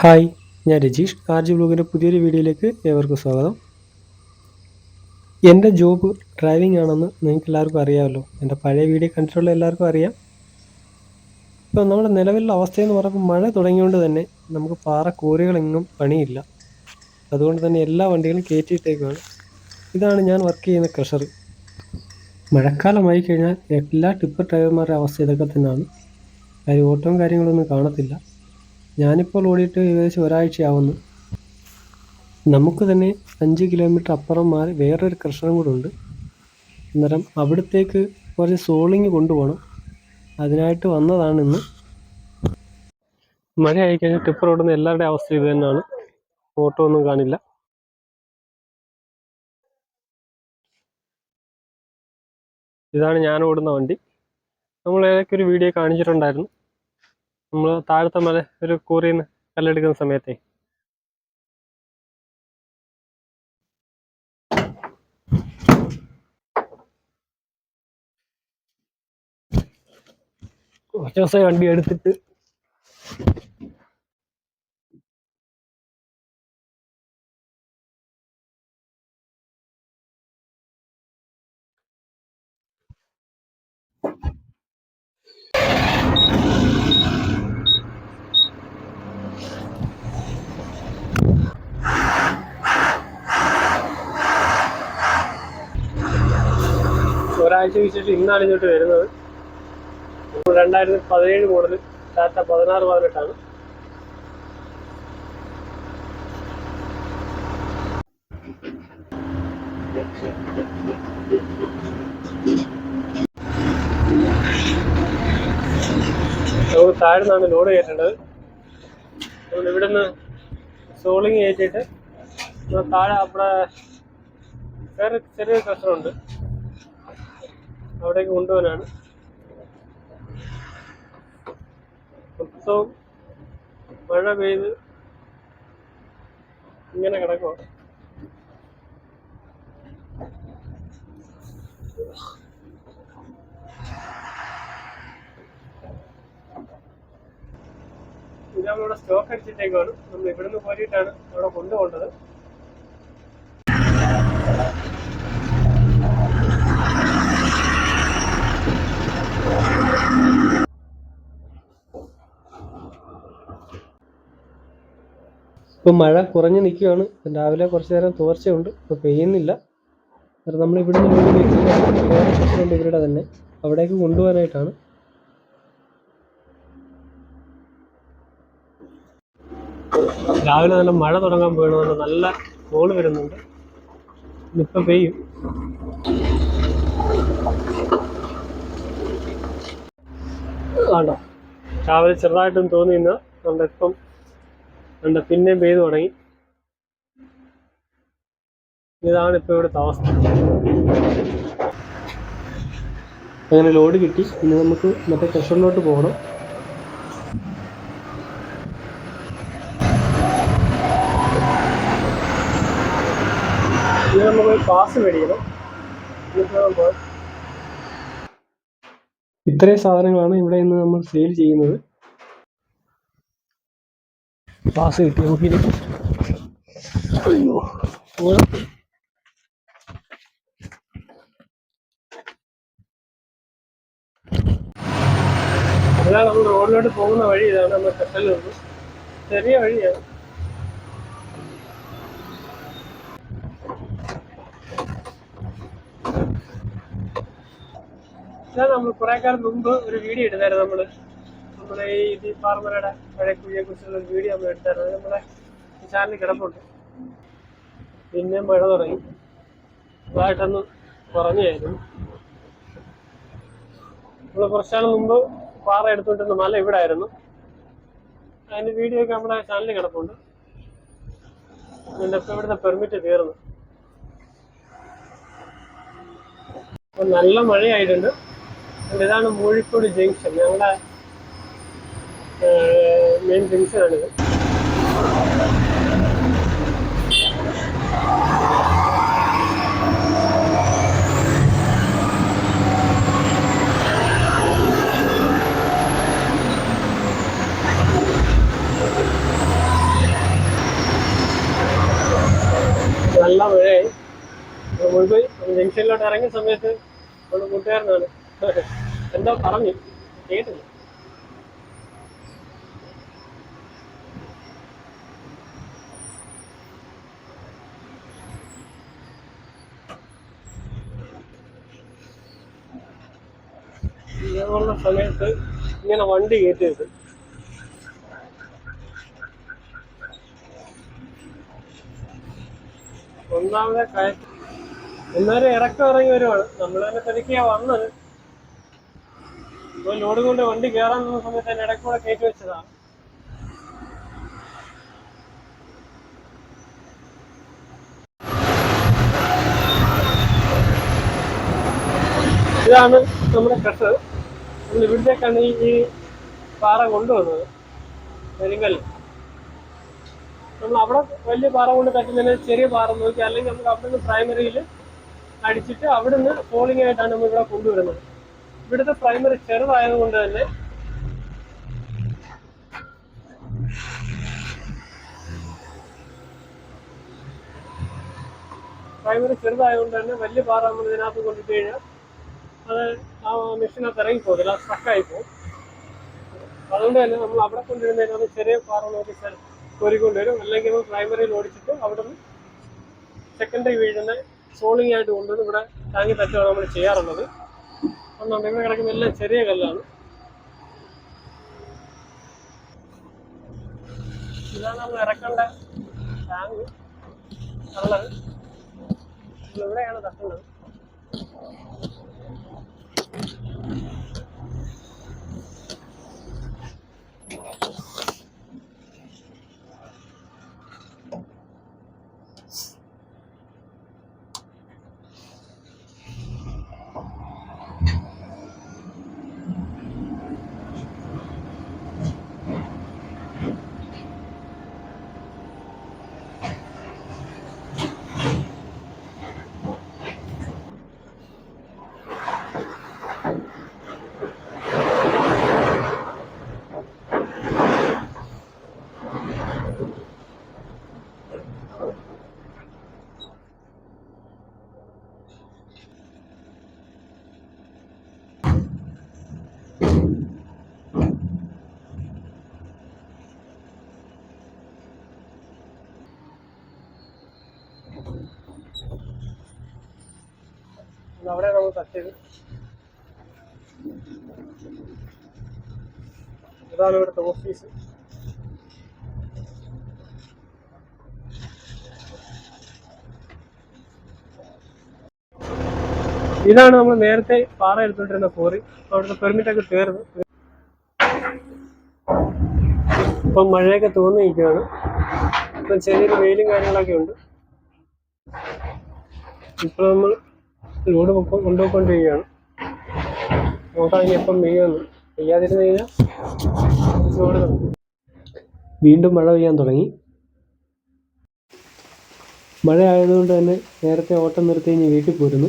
Hi ഞാൻ Rajeesh. R G ബ്ലോഗിന്റെ പുതിയൊരു വീഡിയോയിലേക്ക് ഏവർക്കും സ്വാഗതം. എന്റെ ജോബ് ഡ്രൈവിംഗ് ആണെന്ന് നിങ്ങൾക്ക് എല്ലാവർക്കും അറിയാമല്ലോ. എന്റെ പഴയ വീഡിയോ കണ്ടിട്ടുള്ള എല്ലാവർക്കും അറിയാം. ഇപ്പോൾ നമ്മുടെ നിലവിലുള്ള അവസ്ഥയെന്ന് പറയുമ്പോൾ മഴ തുടങ്ങിയതുകൊണ്ട് തന്നെ നമുക്ക് പാറ കോറികളെങ്ങും പണിയില്ല. അതുകൊണ്ട് തന്നെ എല്ലാ വണ്ടികളും കയറ്റിയിട്ടേക്കാണ് ഇതാണ് ഞാൻ വർക്ക് ചെയ്യുന്ന ക്രഷർ മഴക്കാലമായി കഴിഞ്ഞാൽ എല്ലാ ടിപ്പർ ഡ്രൈവർമാരുടെ അവസ്ഥ ഇതൊക്കെ തന്നെയാണ്. കാര്യം ഓട്ടവും കാര്യങ്ങളൊന്നും കാണത്തില്ല. ഞാനിപ്പോൾ ഓടിയിട്ട് ഏകദേശം ഒരാഴ്ചയാവുന്നു. നമുക്ക് തന്നെ അഞ്ച് കിലോമീറ്റർ അപ്പുറം മാറി വേറൊരു കൃഷ്ണനും കൂടെ ഉണ്ട്. അന്നേരം അവിടത്തേക്ക് കുറച്ച് സോളിങ് കൊണ്ടുപോകണം. അതിനായിട്ട് വന്നതാണ് ഇന്ന്. മഴ ആയിക്കഴിഞ്ഞാൽ ടിപ്പർ ഓടുന്ന എല്ലാവരുടെയും അവസ്ഥ ഇത് തന്നെയാണ്. ഓട്ടോ ഒന്നും കാണില്ല. ഇതാണ് ഞാൻ ഓടുന്ന വണ്ടി. നമ്മൾ ഏതൊക്കെ ഒരു വീഡിയോ കാണിച്ചിട്ടുണ്ടായിരുന്നു. നമ്മൾ താഴത്തെ മല ഒരു കൂറിയിൽ നിന്ന് കല്ലെടുക്കുന്ന സമയത്തെ. കുറച്ച് ദിവസം വണ്ടി എടുത്തിട്ട് ഒരാഴ്ചയ്ക്ക് ശേഷം ഇന്നാണ് ഇങ്ങോട്ട് വരുന്നത്. രണ്ടായിരത്തി പതിനേഴ് മോഡൽ ടാറ്റ പതിനാറ് പതിനെട്ടാണ്. താഴ്ന്നാണ് ലോഡ് കയറ്റേണ്ടത്. അതുകൊണ്ട് ഇവിടുന്ന് സോളിങ് കയറ്റിയിട്ട് താഴെ അവിടെ വേറെ ചെറിയൊരു പ്രശ്നമുണ്ട് അവിടേക്ക് കൊണ്ടുപോകാനാണ്. മൊത്തവും മഴ പെയ്ത് ഇങ്ങനെ കിടക്കുക ഇത് നമ്മളിവിടെ സ്റ്റോക്ക് അടിച്ചിട്ടേക്കാണ് നമ്മൾ ഇവിടുന്ന് പോയിട്ടാണ് അവിടെ കൊണ്ടുപോകേണ്ടത്. ഇപ്പം മഴ കുറഞ്ഞു നിൽക്കുകയാണ്. രാവിലെ കുറച്ച് നേരം തോർച്ചയുണ്ട്. ഇപ്പോൾ പെയ്യുന്നില്ല. നമ്മൾ ഇവിടുന്ന് വീട് വെച്ചിട്ടുണ്ട് ഇവരുടെ തന്നെ. അവിടേക്ക് കൊണ്ടുപോകാനായിട്ടാണ്. രാവിലെ നല്ല മഴ തുടങ്ങാൻ പോകണമെന്ന് നല്ല കോൾ വരുന്നുണ്ട്. ഇപ്പം പെയ്യും. ആണ്ടോ രാവിലെ ചെറുതായിട്ടും തോന്നിയിന്ന്. നമ്മുടെ ഇപ്പം ഉണ്ട് പിന്നെയും പെയ്തു തുടങ്ങി. ഇതാണ് ഇപ്പോൾ ഇവിടുത്തെ അവസ്ഥ. അങ്ങനെ ലോഡ് കിട്ടി. ഇനി നമുക്ക് മറ്റേ കൃഷ്ണനിലോട്ട് പോകണം. ഇനി നമുക്ക് പാസ് മേടിക്കണം. ഇത്രയും സാധനങ്ങളാണ് ഇവിടെ നിന്ന് നമ്മൾ സെയിൽ ചെയ്യുന്നത്. പാസ് കിട്ടി നോക്കി അയ്യോ. അതാണ് നമ്മൾ റോഡിലോട്ട് പോകുന്ന വഴി ഇതാണ് നമ്മൾ കട്ടലിൽ ചെറിയ വഴിയാണ്. നമ്മൾ കുറെ കാലം മുമ്പ് ഒരു വീഡിയോ എടുത്തായിരുന്നു നമ്മൾ. നമ്മുടെ ഈ ദീ ഫാർമറുടെ പഴയ കുഴിയെ കുറിച്ചുള്ള ഒരു വീഡിയോ നമ്മൾ എടുത്തായിരുന്നു. നമ്മുടെ ചാനലിൽ കിടപ്പുണ്ട്. പിന്നെ മഴ തുടങ്ങി. അതായിട്ടൊന്ന് കുറഞ്ഞായിരുന്നു നമ്മൾ കുറച്ചാൾ മുമ്പ് പാറ എടുത്തുകൊണ്ടിരുന്ന മല ഇവിടെ ആയിരുന്നു. അതിന്റെ വീഡിയോ ഒക്കെ നമ്മുടെ ചാനലിൽ കിടപ്പുണ്ട്. അതിന്റെ ഇവിടുത്തെ പെർമിറ്റ് തീർന്നു. അപ്പം നല്ല മഴയായിട്ടുണ്ട്. ഇതാണ് മൂഴിക്കോട് ജംഗ്ഷൻ. ഞങ്ങളുടെ മെയിൻ ജംഗ്ഷനാണിത് നല്ല മഴയായി. മുഴുവൻ ജംഗ്ഷനിലോട്ട് ഇറങ്ങിയ സമയത്ത് നമ്മുടെ കൂട്ടുകാരനാണ്. എന്തോ പറഞ്ഞു. കേട്ടില്ല. ഇങ്ങനെയുള്ള സമയത്ത് ഇങ്ങനെ വണ്ടി കയറ്റിയത് ഒന്നാമതെ കയറ്റം എന്നാലും ഇറക്കം ഇറങ്ങി വരുവാണ്. നമ്മൾ തന്നെ തിരക്കിയാ വന്നത്. ഇപ്പൊ ലോഡ് കൊണ്ട് വണ്ടി കയറാൻ നിന്ന സമയത്ത് തന്നെ ഇടയ്ക്കൂടെ കയറ്റി വെച്ചതാ. ഇതാണ് നമ്മുടെ കട്ടർ നമ്മൾ ഇവിടത്തേക്കാണ് ഈ പാറ കൊണ്ടുവന്നത്. കരിങ്കല്ല് നമ്മൾ അവിടെ വലിയ പാറ കൊണ്ട് തട്ടുന്നതിന് ചെറിയ പാറ നോക്കി അല്ലെങ്കിൽ നമുക്ക് അവിടെ നിന്ന് പ്രൈമറിയിൽ അടിച്ചിട്ട് അവിടെ നിന്ന് ഫോളിംഗ് ആയിട്ടാണ് നമ്മൾ ഇവിടെ കൊണ്ടുവരുന്നത്. ഇവിടുത്തെ പ്രൈമറി ചെറുതായതുകൊണ്ട് തന്നെ പ്രൈമറി ചെറുതായതുകൊണ്ട് തന്നെ വലിയ പാറ നമ്മൾ ഇതിനകത്ത് കൊണ്ടിട്ട് കഴിഞ്ഞാൽ അത് ആ മെഷീനകത്ത് ഇറങ്ങി പോകത്തില്ല അത് സ്ട്രക്കായി പോകും അതുകൊണ്ട് തന്നെ നമ്മൾ അവിടെ കൊണ്ടുവരുന്നതിനകത്ത് ചെറിയ പാറ നോക്കി സ്ഥലം കോരിക്കൊണ്ടുവരും അല്ലെങ്കിൽ നമ്മൾ പ്രൈമറിയിൽ ഓടിച്ചിട്ട് അവിടെ നിന്ന് സെക്കൻഡറി വീഴുന്ന സോളിംഗ് ആയിട്ട് കൊണ്ടുവന്ന് ഇവിടെ താങ്ങി തട്ടുകയാണ് നമ്മൾ ചെയ്യാറുള്ളത്. ഒന്നുണ്ട് ഇവിടെ കിടക്കുന്ന എല്ലാം ചെറിയ കല്ലാണ്. ഇതാണ് നമ്മൾ ഇറക്കേണ്ട ടാങ്ക് ഉള്ളത് ഇവിടെയാണ് തട്ടുന്നത്? അവിടെ നമ്മൾ തട്ടിയത് ഇതാണ് ഇവിടുത്തെ ഓഫീസ് ഇതാണ് നമ്മൾ നേരത്തെ പാറ എടുത്തോണ്ടിരുന്ന കോറി അവിടുത്തെ പെർമിറ്റ് ഒക്കെ തീർന്നു. ഇപ്പം മഴയൊക്കെ തോന്നി നിൽക്കുകയാണ്. ഇപ്പം ചെറിയൊരു വെയിലും കാര്യങ്ങളൊക്കെ ഉണ്ട്. ഇപ്പൊ നമ്മൾ ലോഡ് കൊണ്ടുപോയിക്കൊണ്ടിരിക്കുകയാണ്. നോക്കാം എപ്പം പെയ്യുമെന്ന്. പെയ്യാതിരുന്ന് കഴിഞ്ഞാൽ വീണ്ടും മഴ പെയ്യാൻ തുടങ്ങി. മഴ ആയതുകൊണ്ട് തന്നെ നേരത്തെ ഓട്ടം നിർത്തി കഴിഞ്ഞ് വീട്ടിൽ പോരുന്നു.